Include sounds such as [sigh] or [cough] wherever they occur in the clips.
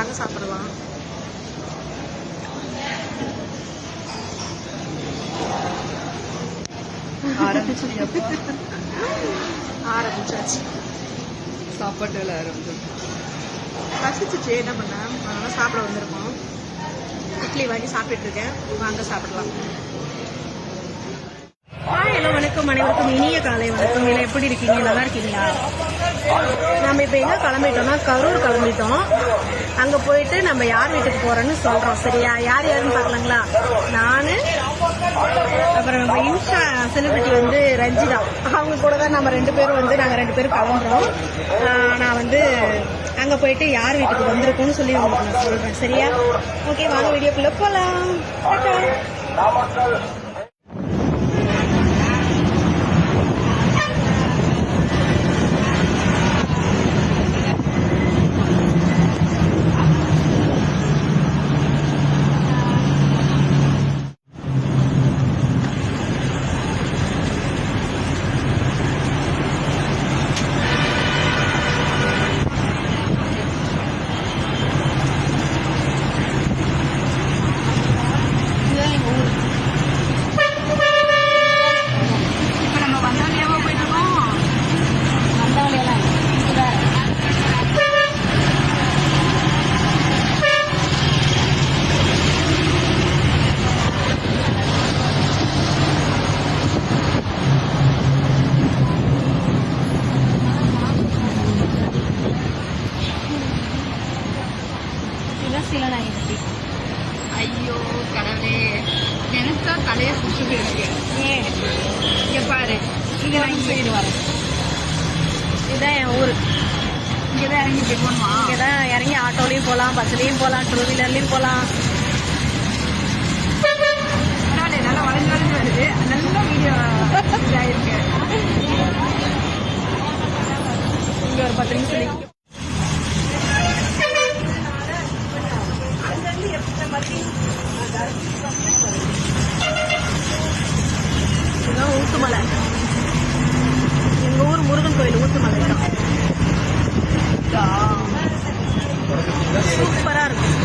வாங்க சாப்பிடலாம். ஆரம்பிச்சாச்சு. சாப்பாட்டு வேலை ஆரம்பிச்சு. பசிச்சுச்சு என்ன பண்ண? அதனால சாப்பிட வந்திருக்கோம். இட்லி வாங்கி சாப்பிட்டுட்டு இருக்கேன். வாங்க சாப்பிடலாம். ஹலோ வணக்கம். அனைவருக்கும் இனிய காலை வணக்கம். இல்லை எப்படி இருக்கீங்க? நல்லா இருக்கீங்களா? இப்போ எங்கே கிளம்பிட்டோம்னா கரூர் கிளம்பிட்டோம். அங்கே போயிட்டு நம்ம யார் வீட்டுக்கு போகிறோன்னு சொல்கிறோம் சரியா? யார் யாருன்னு பார்க்கலாங்களா? நான் அப்புறம் நம்ம இன்ஸ்டா செலிபிரிட்டி வந்து ரஞ்சிதா. அவங்க கூட தான் நம்ம ரெண்டு பேரும் வந்து நாங்கள் ரெண்டு பேரும் கிளம்புறோம் நான் வந்து அங்கே போயிட்டு யார் வீட்டுக்கு வந்திருக்கோம்னு சொல்லி உங்களுக்கு நான் சொல்கிறேன் சரியா? ஓகே வாங்க வீடியோக்குள்ளே போகலாம் டாடா. இதுதான் எங்க ஊரு இப்ப நம்ம வந்த வழியாவா போயிட்டு இருக்கோம் வந்த வழியெல்லாம் இது வேற சிவசிலநாயகி ஐயோ கடவுளே நினைச்சா தலையை சுற்றுது இருக்கு ஏன் இங்க பாரு. இங்க நான் சைடு வரேன் இதுதான் என் ஊரு. இங்கதான் இறங்கி போகணுமா இங்கே தான் இறங்கி ஆட்டோலையும் போகலாம் பஸ்லேயும் போகலாம் டூ வீலர்லேயும் போகலாம் பரவாயில்ல நல்லா வளைஞ்சு வளைஞ்சு வருது. நல்ல வீடியோ இதாயிருக்கு. இங்கே ஒரு பத்து நிமிஷம் நிற்கும் இதுதான் ஊத்துமலை எங்க ஊர் முருகன் கோயில் ஊத்துமலை தான். சூப்பரா இருக்கும்.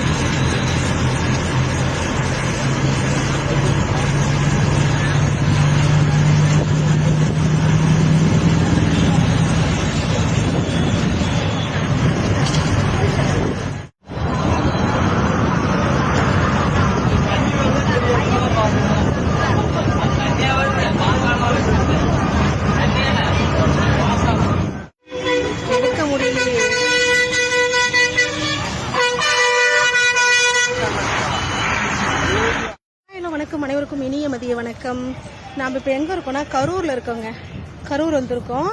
எல்லோருக்கும் இனிய மதிய வணக்கம். நாம் இப்போ எங்கே இருக்கோம்னா கரூரில் இருக்கோங்க. கரூர் வந்திருக்கோம்.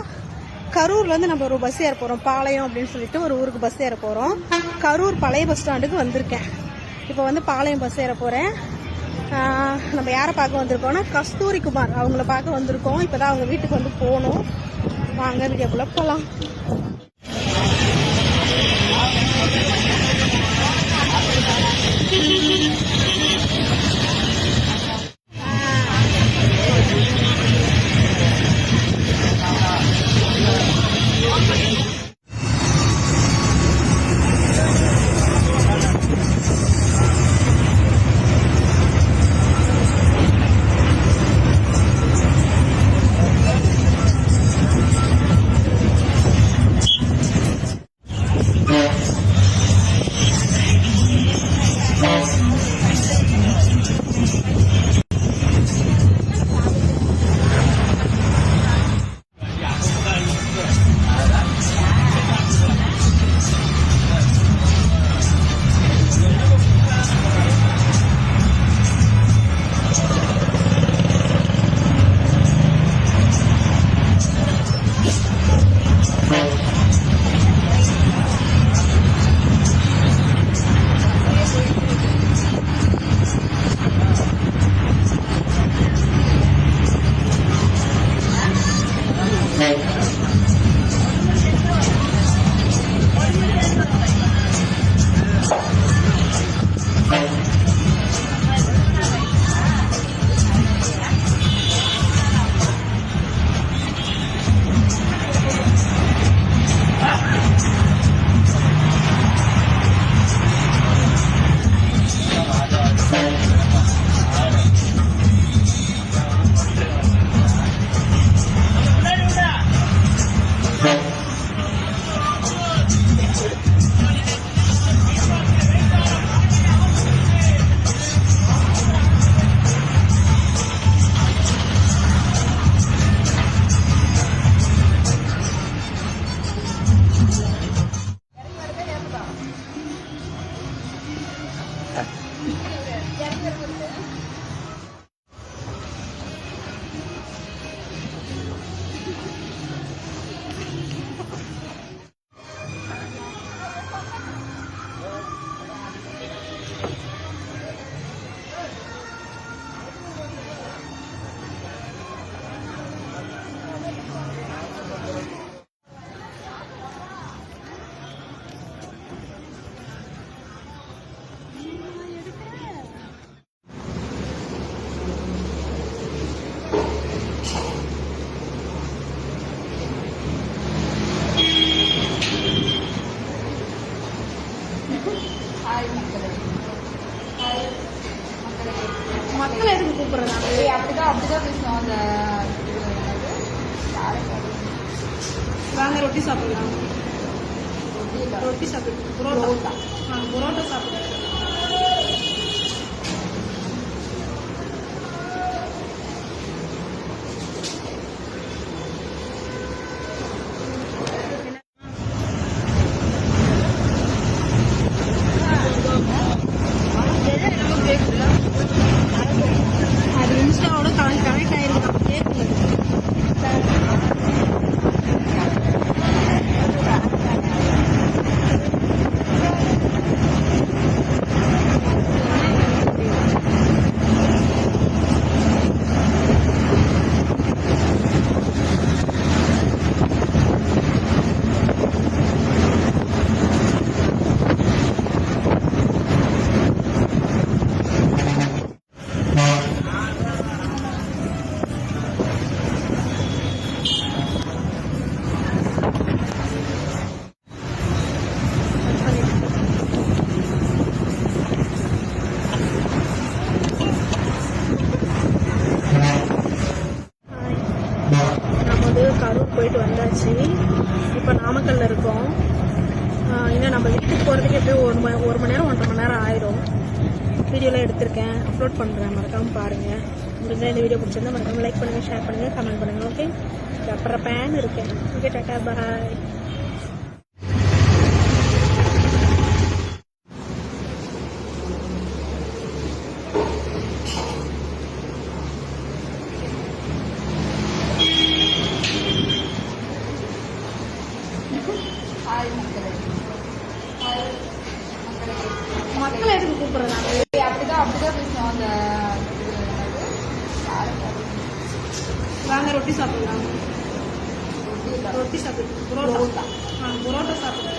கரூர்லேருந்து நம்ம ஒரு பஸ் ஏற போகிறோம் பாளையம் அப்படின்னு சொல்லிட்டு ஒரு ஊருக்கு பஸ் ஏற போகிறோம் கரூர் பழைய பஸ் ஸ்டாண்டுக்கு வந்திருக்கேன். இப்போ வந்து பாளையம் பஸ் ஏற போகிறேன் நம்ம யாரை பார்க்க வந்திருக்கோம்னா கஸ்தூரி குமார் அவங்கள பார்க்க வந்திருக்கோம். இப்போ தான் அவங்க வீட்டுக்கு வந்து போகணும் வாங்க வீடியோக்குள்ளே போகலாம் 哎 [laughs] வாங்க ரொட்டி சாப்பிடலாம். ரொட்டி சாப்பிட்டு புரோட்டா. ஆ புரோட்டா சாப்பிடுறேன் வீடியோலாம் எடுத்திருக்கேன். அப்லோட் பண்ணுறேன் மறக்காமல் பாருங்கள் முடிஞ்சால் இந்த வீடியோ பிடிச்சிருந்தா மறக்காமல் லைக் பண்ணுங்கள் ஷேர் பண்ணுங்கள் கமெண்ட் பண்ணுங்கள் ஓகே அப்புறம் பேன் இருக்கேன். ஓகே டாட்டா பாய் வாங்க ரொட்டி சாப்பிடலாம். ரொட்டி சாப்பிடு புரோட்டா. ஆ புரோட்டா சாப்பிடு.